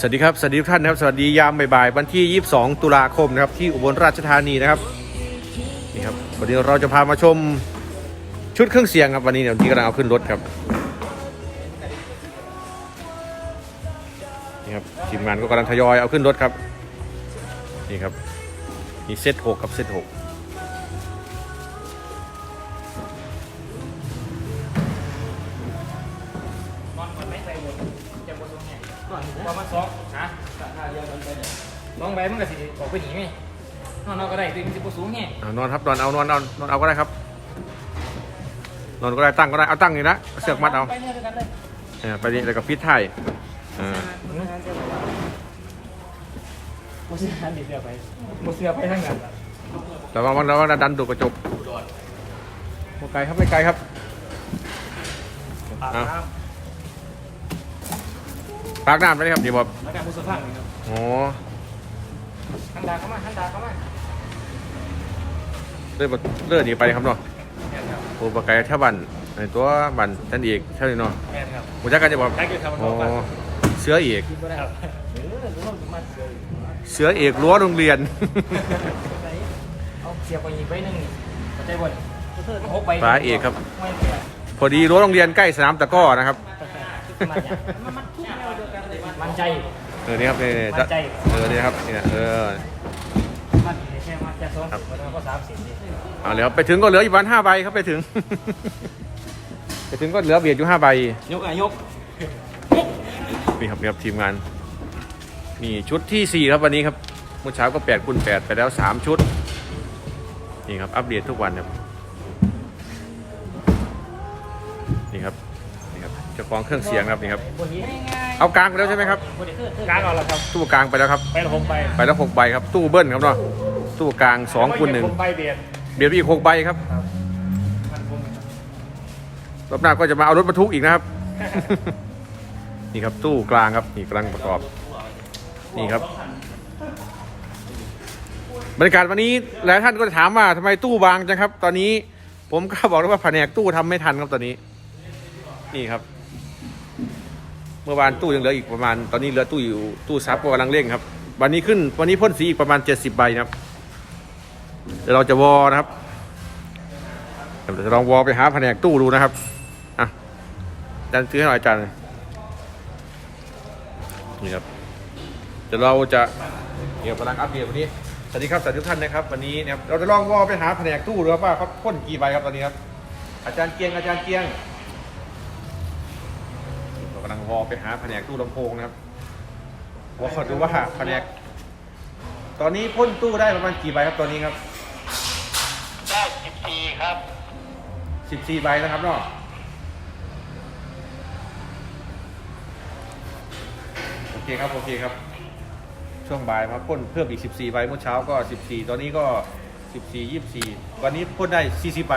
สวัสดีครับ สวัสดีทุกท่านนะครับ สวัสดียามบ่ายๆวันที่ 22 ตุลาคมนะครับที่อุบลราชธานีนะครับนี่ครับวันนี้เราจะพามาชมชุดเครื่องเสียงครับวันนี้เนี่ยที่กำลังเอาขึ้นรถครับนี่ครับทีมงานก็กำลังทยอยเอาขึ้นรถครับนี่ครับนี่เซตหกกับเซตหก ลองไปมันก็สิออกไปหนีไหมนอนนอนก็ได้ตัวมันจะปวดสูงไงเอานอนครับนอนเอานอนเอานอนเอาก็ได้ครับ นอนก็ได้ตั้งก็ได้เอาตั้งนี่นะเอาเสือกมัดเอาไปเนี่ยด้วยกันเลยเออไปนี่แล้วก็ฟิตไทยอ่าโมเสือดิเสือไปโมเสือไปทั้งนั้นระวังระวังดันดูกระจกไม่ไกลครับไม่ไกลครับอาบเอาน้ปากน้ำได้ครับนี่บอบำแล้วการมุสฟังครับอ๋อ หันดาเข้ามาหันดาเข้ามาเลื่อนเลื่อนหนีไปครับเนาะแม่นครับโอ้ปากไกลแท่บันในตัวบันท่านเอกเท่านี้เนาะแม่นครับหมูจักกันจะบอกได้กี่คำมันอ๋บอกว่าอเสือเอกคิดว่าได้ครับเออรู้ว่ามันเสือเสือเอกรั้วโรงเรียน เอาเสียบไปอีกใบหนึ่งเข้าใจบ่หกใบฟ้าเอกครับ ไม่เสียพอดีรั้วโรงเรียนใกล้สนามตะกร้อนะครับ มันใจเออนี่ครับนี่นี่มั่นใจเออนี่ครับเนี่ยเออมันแค่มันจะซ้อนมันก็สามสิบเอาเลยครับไปถึงก็เหลืออยู่ประมาณห้าใบครับไปถึง ไปถึงก็เหลือเบียดอยู่ห้าใบ ยกอะยกนี่ครับนี่ครับทีมงานนี่ชุดที่สี่ครับวันนี้ครับเมื่อเช้าก็แปดคูณแปดไปแล้วสามชุด นี่ครับอัปเดตทุกวันครับนี่ครับนี่ครับเจ้าของเครื่องเสียงครับนี่ครับบนนี้เอากลางไปแล้วใช่ไหมครับกลางเอาละครับตู้กลางไปแล้วครับ ไปละหกใบไปแล้วหกใบครับ ตู้เบิ้ลครับเนาะตู้กลางสองคูณหนึ่งหกใบเบียดเบียดไปอีกหกใบครับมันคงรอบหน้าก็จะมาเอารถบรรทุกอีกนะครับ นี่ครับตู้กลางครับนี่กำลังประกอบ นี่ครับบรรยากาศวันนี้หลายท่านก็จะถามว่าทำไมตู้บางจังครับ ตอนนี้ผมก็บอกเลยว่าแผนกตู้ทำไม่ทันครับตอนนี้ นี่ครับเมื่อวานตู้ยังเหลืออีกประมาณ ตอนนี้เหลือตู้อยู่ตู้ซับก็กำลังเร่งครับ วันนี้ขึ้นวันนี้พ่นสีอีกประมาณ 70 ใบนะครับเดี๋ยวเราจะวอนะครับเดี๋ยวจะลองวอไปหาแผนกตู้ดูนะครับอะอาจารย์ซื้อให้หน่อยอาจารย์นี่ครับเดี๋ยวเราจะเดี๋ยวกำลังอัปเดตวันนี้สวัสดีครับสวัสดีทุกท่านนะครับวันนี้นะครับเราจะลองวอไปหาแผนกตู้ดูครับว่าเขาพ่นกี่ใบครับตอนนี้ครับอาจารย์เกียงอาจารย์เกียง เรากำลังวอไปหาแผนกตู้ลำโพงนะครับวอดูว่าแผนก ตอนนี้พ่นตู้ได้ประมาณกี่ใบครับตอนนี้ครับได้สิบปีครับสิบสี่ใบนะครับเนาะโอเคครับโอเคครับ ช่วงบ่ายมาพ่นเพิ่มอีก14ใบเมื่อเช้าก็14ตอนนี้ก็14 24วันนี้พ่นได้40ใบ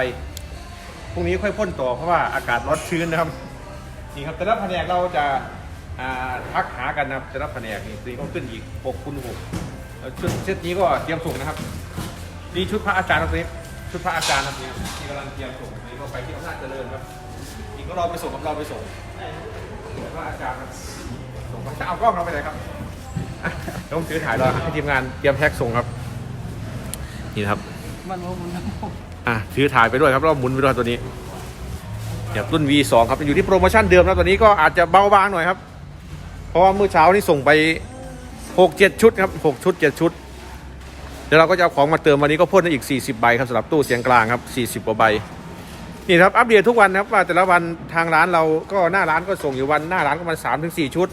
พรุ่งนี้ค่อยพ่นต่อเพราะว่าอากาศร้อนชื้นนะครับ นี่ครับแต่ละแผนกเราจะอ่าทักหากันนะครับแต่ละแผนกนี่ตีก็ขึ้นอีก6คูณ6แล้วชุดเซตนี้ก็เตรียมส่งนะครับนี่ชุดพระอาจารย์ครับนี่ชุดพระอาจารย์ครับนี่ที่กำลังเตรียมส่งนี่ก็ไปที่อำนาจเจริญครับนี่ก็เราไปส่งกับเราไปส่งพระอาจารย์ครับส่งพระอาจารย์เอากล้องเราไปไหนครับอะต้องถือถ่ายรอให้ทีมงานเตรียมแพ็กส่งครับ นี่ครับมันว่ามันอะถือถ่ายไปด้วยครับแล้วหมุนไปด้วยตัวนี้ แบบรุ่น V2 ครับอยู่ที่โปรโมชั่นเดิมแล้วตัวนี้ก็อาจจะเบาบางหน่อยครับ เพราะว่าเมื่อเช้านี่ส่งไป 6 7 ชุดครับ6ชุด 7 ชุด เดี๋ยวเราก็จะเอาของมาเติมวันนี้ก็พ่นได้อีก 40 ใบครับสำหรับตู้เสียงกลางครับ40กว่าใบนี่ครับอัปเดตทุกวันนะครับว่าแต่ละวันทางร้านเราก็หน้าร้านก็ส่งอยู่วันหน้าร้านก็ประมาณ3ถึง4ชุด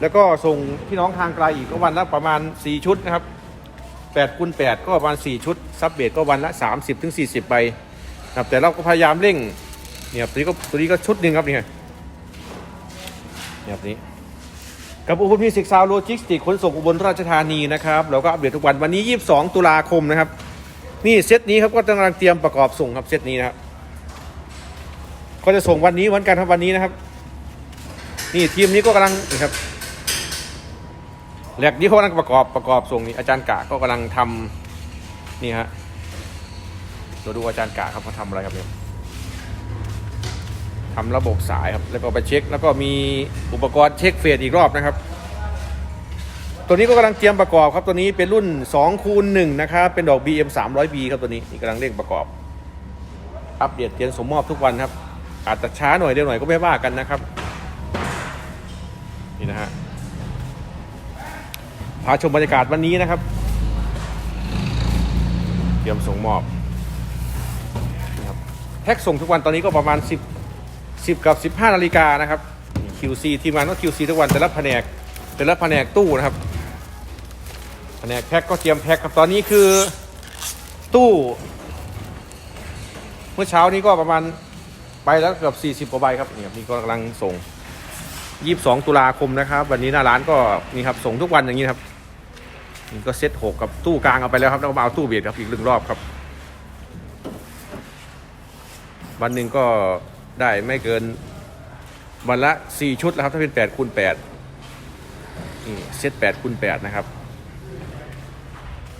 แล้วก็ส่งพี่น้องทางไกลอีกก็วันละประมาณ 4 ชุดนะครับ8คูณ8ก็ประมาณ 4 ชุดซับเบตก็วันละ30ถึง40ใบครับแต่เราก็พยายามเร่ง เนี่ยครับตัวนี้ก็ตัวนี้ก็ชุดหนึ่งครับนี่ไงเนี่ยครับนี้กับอุบลมิวสิกซาวโลจิสติกขนส่งอุบลราชธานีนะครับเราก็อัปเดตทุกวันวันนี้ 22 ตุลาคมนะครับ นี่เซตนี้ครับก็กำลังเตรียมประกอบส่งครับเซตนี้นะครับก็จะส่งวันนี้เหมือนกันครับวันนี้นะครับ นี่ทีมนี้ก็กำลังนี่ครับแหลกนี้เขากำลังประกอบประกอบส่งนี่อาจารย์กะก็กำลังทำนี่ฮะเราดูอาจารย์กะครับเขาทำอะไรครับเนี่ย ทำระบบสายครับ แล้วก็ไปเช็ค แล้วก็มีอุปกรณ์เช็คเฟสอีกรอบนะครับ ตัวนี้ก็กำลังเตรียมประกอบครับ ตัวนี้เป็นรุ่น2คูณ1นะครับ เป็นดอก BM 300B ครับตัวนี้นี่กำลังเร่งประกอบ อัปเดตเตรียมสมมอบทุกวันครับ อาจจะช้าหน่อยเดียวหน่อยก็ไม่ว่ากันนะครับ นี่นะฮะ พาชมบรรยากาศวันนี้นะครับ เตรียมส่งมอบนะครับแพ็กส่งทุกวันตอนนี้ก็ประมาณ 10 10 กับ 15 นาฬิกานะครับ QC ทีมงานก็ QC ทุกวันแต่ละแผนกแต่ละแผนกตู้นะครับ แผนกแพ็กก็เตรียมแพ็กครับตอนนี้คือตู้ เมื่อเช้านี้ก็ประมาณไปแล้วเกือบ40กว่าใบครับนี่ครับนี่ก็กำลังส่ง 22 ตุลาคมนะครับ วันนี้หน้าร้านก็นี่ครับส่งทุกวันอย่างนี้ครับนี่ก็เซ็ตหกกับตู้กลางเอาไปแล้วครับแล้วก็มาเอาตู้เบียดครับอีกหนึ่งรอบครับ วันหนึ่งก็ ได้ไม่เกินวันละ 4 ชุดแล้วครับ ถ้าเป็น8คูณ8นี่เซต8คูณ8นะครับ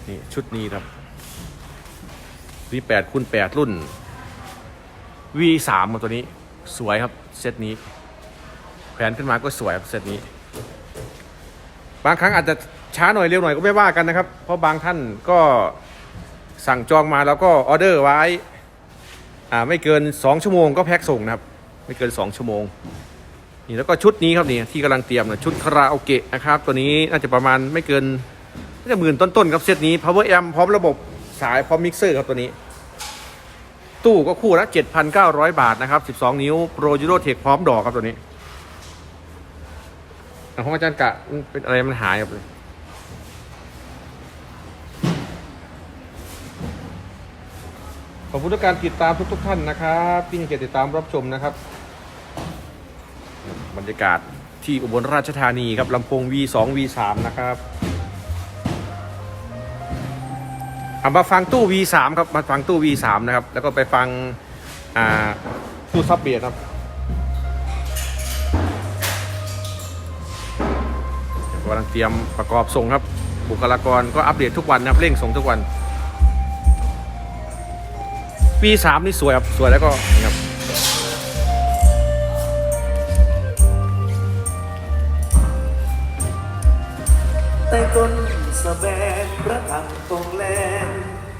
นี่ชุดนี้ครับนี่8คูณ8รุ่น V3 มาตัวนี้สวยครับเซตนี้แผนขึ้นมาก็สวยครับเซตนี้ บางครั้งอาจจะช้าหน่อยเร็วหน่อยก็ไม่ว่ากันนะครับ เพราะบางท่านก็สั่งจองมาแล้วก็ออเดอร์ไว้ อ่าไม่เกิน 2 ชั่วโมงก็แพ็คส่งนะครับ ไม่เกิน 2 ชั่วโมง นี่แล้วก็ชุดนี้ครับนี่ที่กำลังเตรียมนะชุดคาราโอเกะนะครับ ตัวนี้น่าจะประมาณไม่เกินน่าจะหมื่นต้นๆครับเซตนี้ power amp พร้อมระบบสายพร้อมมิกเซอร์ครับตัวนี้ ตู้ก็คู่ละ7,900 บาทนะครับ 12 นิ้ว Pro Euro Tech พร้อมดอกครับตัวนี้อะของอาจารย์กะเป็นอะไรมันหายครับเลย อบคุณทุกการติดตามทุกๆท่านนะครับที่ให้เกียรติติดตามรับชมนะครับ บรรยากาศที่อุบลราชธานีครับลำโพง V2 V3 นะครับเอามาฟังตู้ V3 ครับมาฟังตู้ V3 นะครับ แล้วก็ไปฟังตู้ซับเบียร์ครับกำลังเตรียมประกอบส่งครับ บุคลากรก็อัปเดตทุกวันนะครับเร่งส่งทุกวัน V3 นี่สวยครับ สวยแล้วก็ครับใต้ต้นสะแบงพระถังตรงแลน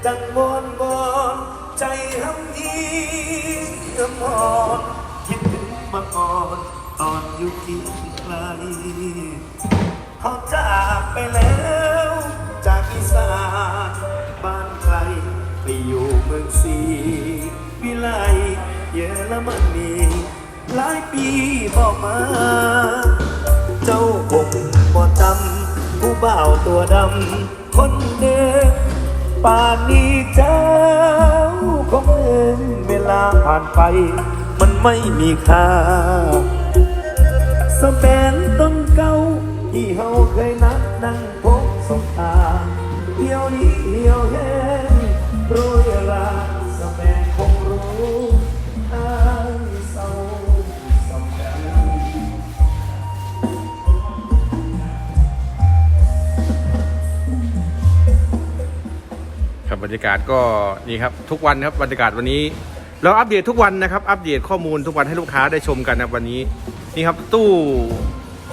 จังวอนวอนใจหำยีหำหอนคิดถึงมาก่อนตอนอยู่ที่ไกลเขาจากไปแล้ว จากอีสานบ้านใครไปอยู่เมืองสี วิไลเยอรมนีหลายปีบอกมา เจ้าคงบ่จำผู้บ่าวตัวดำ คนเดิมป่านนี้เจ้าคงเอินเวลาผ่านไป มันไม่มีค่าสแปนต้นเก่าที่เฮาเคยนัดนั่ง รับรรยากาศก็นี่ครับทุกวันครับบรรยากาศวันนี้ เราอัปเดตทุกวันนะครับ อัปเดตข้อมูลทุกวันให้ลูกค้าได้ชมกันนะวันนี้นี่ครับตู้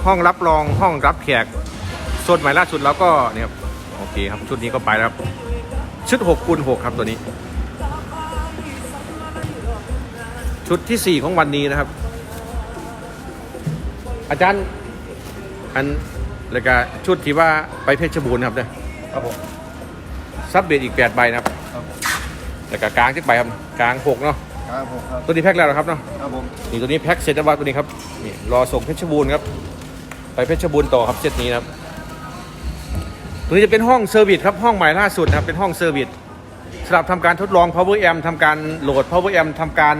ห้องรับรองห้องรับแขกสดใหม่ล่าสุดแล้วก็เนี่ยครับโอเคครับชุดนี้ก็ไปแล้วครับ ชุด6คูณ6ครับตัวนี้ ชุดที่ 4 ของวันนี้นะครับ อาจารย์อันแล้วก็ชุดที่ว่าไปเพชรบูรณ์ครับเนี่ยครับผม ซับเบดอีก8ใบนะครับแล้วก็กลางที่ใบครับกลาง6เนาะครับผมครับตัวนี้แพ็คแล้วนะครับเนาะครับผมนี่ตัวนี้แพ็คเสร็จแล้วว่าตัวนี้ครับนี่รอส่งเพชรบูรณ์ครับไปเพชรบูรณ์ต่อครับเซตนี้นะครับตัวนี้จะเป็นห้องเซอร์วิสครับห้องใหม่ล่าสุดนะครับเป็นห้องเซอร์วิสสำหรับทำการทดลอง power amp ทำการโหลด power amp ทำการ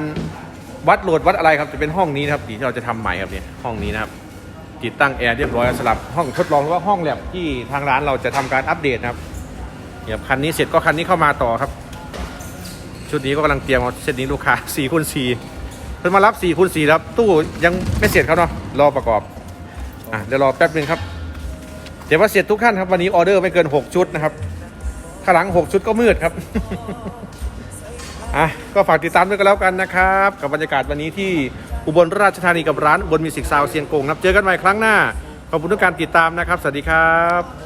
วัดโหลดวัดอะไรครับจะเป็นห้องนี้นะครับที่เราจะทำใหม่ครับเนี่ยห้องนี้นะครับติดตั้งแอร์เรียบร้อยแล้วสำหรับห้องทดลองหรือว่าห้องแลบที่ทางร้านเราจะทำการอัปเดตนะครับ เดี๋ยวคันนี้เสร็จก็คันนี้เข้ามาต่อครับ ชุดนี้ก็กำลังเตรียมเอาเซตนี้ลูกค้า4คูณ4เพิ่นมารับ4คูณ4แล้วตู้ยังไม่เสร็จครับเนาะรอประกอบอะเดี๋ยวรอแป๊บนึงครับ เดี๋ยวว่าเสร็จทุกท่านครับวันนี้ออเดอร์ไม่เกิน 6 ชุดนะครับข้างหลัง 6 ชุดก็มืดครับอะก็ฝากติดตามด้วยกันแล้วกันนะครับ กับบรรยากาศวันนี้ที่อุบลราชธานีกับร้านอุบลมิวสิกซาวเซียงกงครับเจอกันใหม่ครั้งหน้า ขอบคุณทุกการติดตามนะครับ สวัสดีครับ